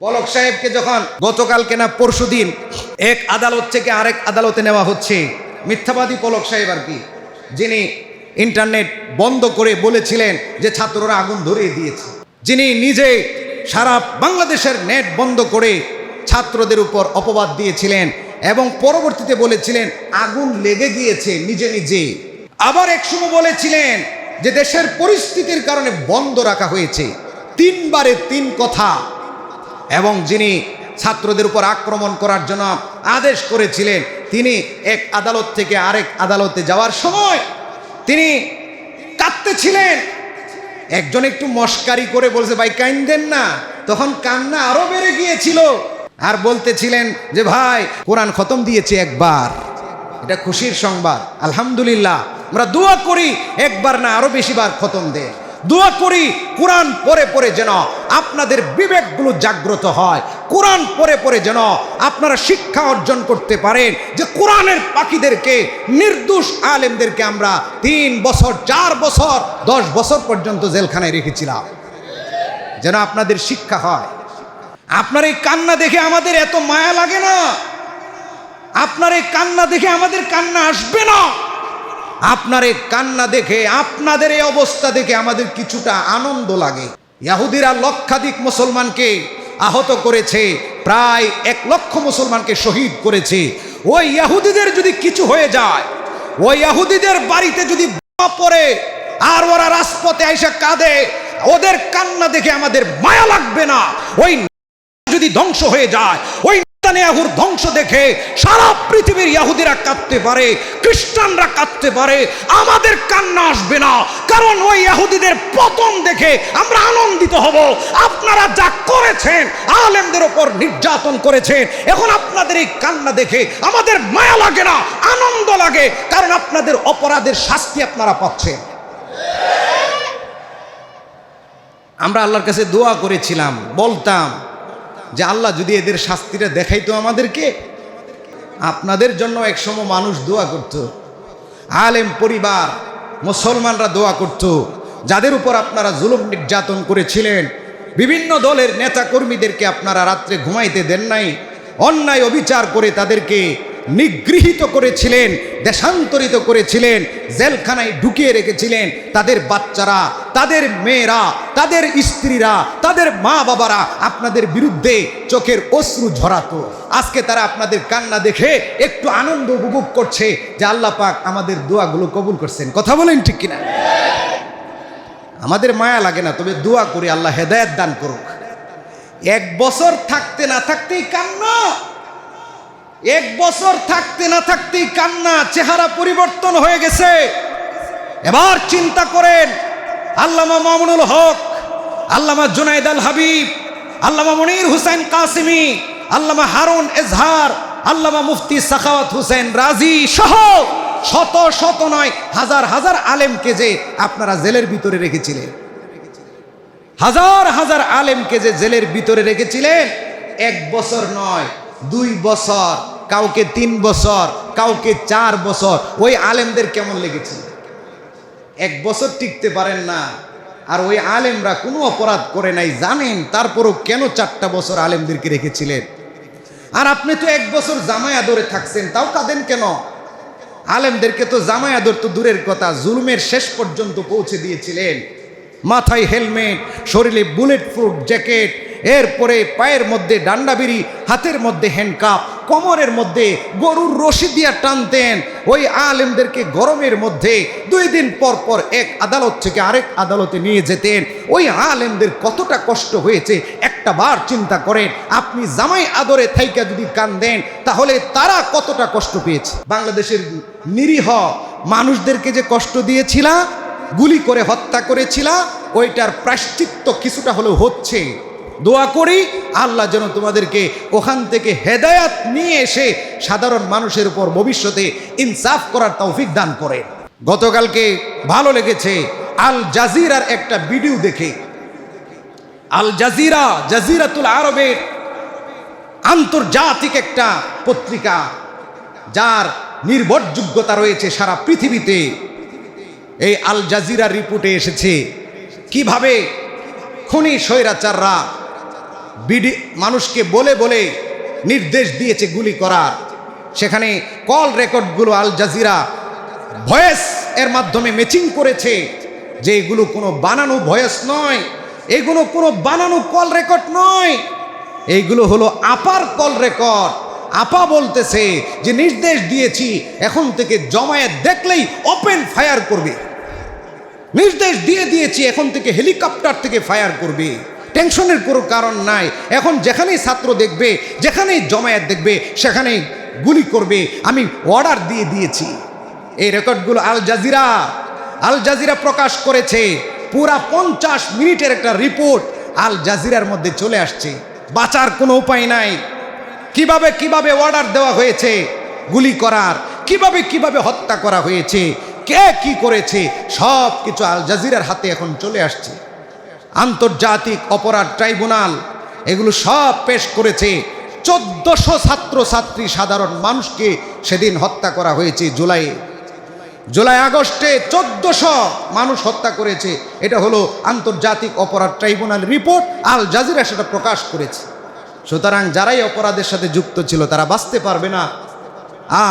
পলক সাহেবকে যখন গতকালকে না পরশুদিন এক আদালত থেকে আরেক আদালতে নেওয়া হচ্ছে, মিথ্যাবাদী পলক সাহেব আর কি, যিনি ইন্টারনেট বন্ধ করে বলেছিলেন যে ছাত্ররা আগুন ধরিয়ে দিয়েছে। যিনি নিজে সারা বাংলাদেশের নেট বন্ধ করে ছাত্রদের উপর অপবাদ দিয়েছিলেন এবং পরবর্তীতে বলেছিলেন, আগুন লেগে গিয়েছে নিজে নিজে। আবার একসময় বলেছিলেন যে, দেশের পরিস্থিতির কারণে বন্ধ রাখা হয়েছে। তিনবারে তিন কথা এবং যিনি ছাত্রদের উপর আক্রমণ করার জন্য আদেশ করেছিলেন, তিনি এক আদালত থেকে আরেক আদালতে যাওয়ার সময় তিনি কাঁদতেছিলেন। একজন একটু মস্কারি করে বলছে, ভাই, কাইন্দেন না। তখন কান্না আরও বেড়ে গিয়েছিল আর বলতেছিলেন যে, ভাই, কোরআন খতম দিয়েছে একবার। এটা খুশির সংবাদ। আলহামদুলিল্লাহ। আমরা দোয়া করি, একবার না, আরও বেশিবার খতম দেয় দোয়া করি, কোরআন পরে পরে যেন আপনাদের বিবেকগুলো জাগ্রত হয়। কোরআন পরে পরে যেন আপনারা শিক্ষা অর্জন করতে পারেন যে কোরআনের পাখিদেরকে, নির্দোষ আলেমদেরকে আমরা তিন বছর, চার বছর, দশ বছর পর্যন্ত জেলখানায় রেখেছিলাম। যেন আপনাদের শিক্ষা হয়। আপনার এই কান্না দেখে আমাদের এত মায়া লাগে না। আপনার এই কান্না দেখে আমাদের কান্না আসবে না। আপনার এই কান্না দেখে, আপনাদের এই অবস্থা দেখে আমাদের কিছুটা আনন্দ লাগে। ইয়াহুদিরা লক্ষাধিক মুসলমানকে আহত করেছে, প্রায় এক লক্ষ মুসলমানকে শহীদ করেছে। ওই ইয়াহুদিদের যদি কিছু হয়ে যায়, ওই ইয়াহুদিদের বাড়িতে যদি পড়ে, আর ওরা রাজপথে এসে কাঁদে, ওদের কান্না দেখে আমাদের মায়া লাগবে না। ওই যদি ধ্বংস হয়ে যায়, ওই নেতানিয়াহুর ধ্বংস দেখে সারা পৃথিবীর ইয়াহুদিরা কাঁদতে পারে, খ্রিস্টানরা কাঁদতে পারে, আমাদের কান্না আসবে না। কারণ ওই ইয়াহুদিদের পতন দেখে আমরা আনন্দিত হব। আপনারা যা করেছেন, আলেমদের ওপর নির্যাতন করেছেন, এখন আপনাদের এই কান্না দেখে আমাদের মায়া লাগে না, আনন্দ লাগে, কারণ আপনাদের অপরাধের শাস্তি আপনারা পাচ্ছেন। আমরা আল্লাহর কাছে দোয়া করেছিলাম, বলতাম যে আল্লাহ যদি এদের শাস্তিটা দেখাইতো আমাদেরকে, আপনাদের জন্য একসময় মানুষ দোয়া করত। আলেম পরিবার, মুসলমানরা দোয়া করত। যাদের উপর আপনারা জুলুম নির্যাতন করেছিলেন, বিভিন্ন দলের নেতা কর্মীদেরকে আপনারা রাত্রে ঘুমাইতে দেন নাই, অন্যায় অবিচার করে তাদেরকে নিগৃহীত করেছিলেন, দেশান্তরিত করেছিলেন, জেলখানায় ঢুকিয়ে রেখেছিলেন তাদের বাচ্চারা, তাদের মেয়েরা, তাদের স্ত্রীরা, তাদের মা বাবারা আপনাদের বিরুদ্ধে চোখের অশ্রু ঝরাতো। আজকে তারা আপনাদের কান্না দেখে একটু আনন্দ উপভোগ করছে যে আল্লাহ পাক আমাদের দোয়াগুলো কবুল করছেন। কথা বলেন ঠিক কিনা? আমাদের মায়া লাগে না, তবে দোয়া করি আল্লাহ হেদায়ত দান করুক। এক বছর থাকতে না থাকতেই কান্না। এক বছর থাকতে না থাকতেই কান্না, চেহারা পরিবর্তন হয়ে গেছে। এবার চিন্তা করেন, আল্লামা মামুনুল হক, আল্লামা জুনাইদ আল হাবিব, আল্লামা মনির হুসেন কাসিমি, আল্লামা হারুন এজহার, আল্লামা মুফতি সাখাওয়াত হুসেন রাজি সহ শত শত নয়, হাজার হাজার আলেমকে যে আপনারা জেলের ভিতরে রেখেছিলেন। হাজার হাজার আলেমকে যে জেলের ভিতরে রেখেছিলেন, এক বছর নয় দুই বছর, কাউকে তিন বছর, কাউকে চার বছর। ওই আলেমদের কেমন লেগেছে? এক বছর টিকতে পারেন না। আর ওই আলেমরা কোনো অপরাধ করে নাই, জানেন তারপরও কেন চারটা বছর আলেমদেরকে রেখেছিলেন? আর আপনি তো এক বছর জামাই আদরে থাকছেন, তাও কাঁদেন কেন? আলেমদেরকে তো জামাই আদর তো দূরের কথা, জুলুমের শেষ পর্যন্ত পৌঁছে দিয়েছিলেন। মাথায় হেলমেট, শরীরে বুলেট প্রুফ জ্যাকেট এরপরে পায়ের মধ্যে ডান্ডাবিরি হাতের মধ্যে হ্যান্ডকাপ কোমরের মধ্যে গরুর রশি দিয়া টানতেন। ওই আলেমদেরকে গরমের মধ্যে দুই দিন পর পর এক আদালত থেকে আরেক আদালতে নিয়ে যেতেন। ওই আলেমদের কতটা কষ্ট হয়েছে, একটা বার চিন্তা করেন। আপনি জামাই আদরে থাইকা যদি কান্দেন, তাহলে তারা কতটা কষ্ট পেয়েছে? বাংলাদেশের নিরীহ মানুষদেরকে যে কষ্ট দিয়েছিলা, গুলি করে হত্যা করেছিলা, ওইটার প্রাশ্চিত্য কিছুটা হলেও হচ্ছে। দোয়া করি, আল্লাহ যেন তোমাদেরকে ওখান থেকে হেদায়াত নিয়ে এসে সাধারণ মানুষের উপর ভবিষ্যতে ইনসাফ করার তৌফিক দান করে। গতকালকে ভালো লেগেছে, আল জাজিরার একটা ভিডিও দেখে। আল জাজিরা, জাজিরাতুল আরবের আন্তর্জাতিক একটা পত্রিকা, যার নির্ভরযোগ্যতা রয়েছে সারা পৃথিবীতে। এই আল জাজিরার রিপোর্টে এসেছে, কীভাবে খুনি স্বৈরাচাররা বিডি মানুষকে বলে বলে নির্দেশ দিয়েছে গুলি করার। সেখানে কল রেকর্ডগুলো আল জাজিরা ভয়েস এর মাধ্যমে ম্যাচিং করেছে যে এগুলো কোনো বানানো ভয়েস নয়, এগুলো কোনো বানানো কল রেকর্ড নয়। এইগুলো হলো আপার কল রেকর্ড। আপা বলতেছে যে নির্দেশ দিয়েছি, এখন থেকে জমায়েত দেখলেই ওপেন ফায়ার করবে। নির্দেশ দিয়ে দিয়েছি, এখন থেকে হেলিকপ্টার থেকে ফায়ার করবে। টেনশনের কোনো কারণ নাই। এখন যেখানেই ছাত্র দেখবে, যেখানেই জমায়েত দেখবে, সেখানেই গুলি করবে। আমি অর্ডার দিয়ে দিয়েছি। এই রেকর্ডগুলো আল জাজিরা। আল জাজিরা প্রকাশ করেছে। পুরা পঞ্চাশ মিনিটের একটা রিপোর্ট আল জাজিরার মধ্যে চলে আসছে। বাঁচার কোনো উপায় নাই। কীভাবে কীভাবে অর্ডার দেওয়া হয়েছে? গুলি করার। কীভাবে কীভাবে হত্যা করা হয়েছে? কে কি করেছে? সব কিছু আল জাজিরার হাতে এখন চলে আসছে। আন্তর্জাতিক অপরাধ ট্রাইব্যুনাল এগুলো সব পেশ করেছে। চোদ্দশো ছাত্র ছাত্রী সাধারণ মানুষকে সেদিন হত্যা করা হয়েছে জুলাই। জুলাই আগস্টে চোদ্দশো মানুষ হত্যা করেছে। এটা হলো আন্তর্জাতিক অপরাধ ট্রাইব্যুনাল রিপোর্ট, আল জাজিরা সেটা প্রকাশ করেছে। সুতরাং যারাই অপরাধের সাথে যুক্ত ছিল, তারা বাঁচতে পারবে না।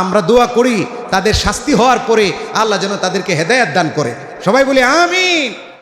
আমরা দোয়া করি তাদের শাস্তি হওয়ার পরে আল্লাহ যেন তাদেরকে হেদায়াত দান করে। সবাই বলি, আমিন।